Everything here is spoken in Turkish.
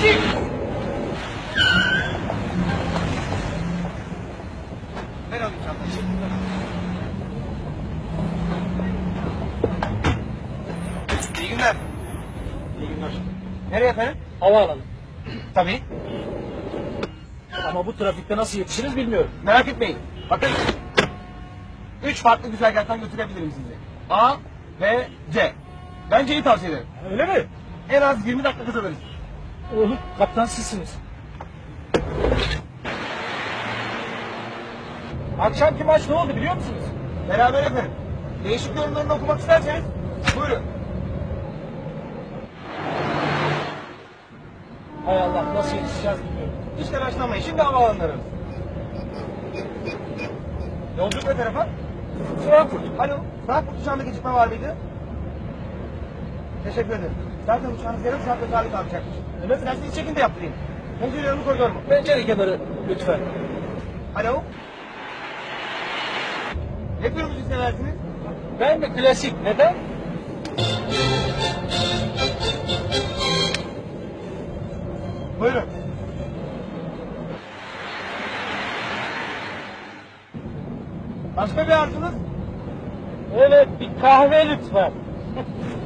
Klasik. Ver alayım çantayı. İyi günler. İyi günler. Nereye efendim? Havaalanı. Tabii. Ama bu trafikte nasıl yetişiriz bilmiyorum. Merak etmeyin. Bakın. Üç farklı güzergahtan götürebilirim sizi. A, B, C. Ben C'yi tavsiye ederim. Öyle mi? En az 20 dakika kazanırız. Olur. Kaptan sizsiniz. Akşamki maç ne oldu biliyor musunuz? Beraber efendim. Değişik yorumlarını okumak isterseniz buyurun. Hay Allah nasıl yetişeceğiz bilmiyorum. Hiç telaşlanmayın. Şimdi havaalanları. Yolculuk ne tarafa? Frankfurt. Alo. Frankfurt uçağında gecikme var mıydı? Teşekkür ederim. Zaten uçağınız yarım saatte talip alacakmış. Öyle mi? İsterseniz check-in de yaptırayım. Pencere yanı koridor mu? Pencere kenarı lütfen. Alo. Ne tür müzik seversiniz? Ben mi klasik? Neden? Buyurun. Başka bir arzunuz? Evet bir kahve lütfen.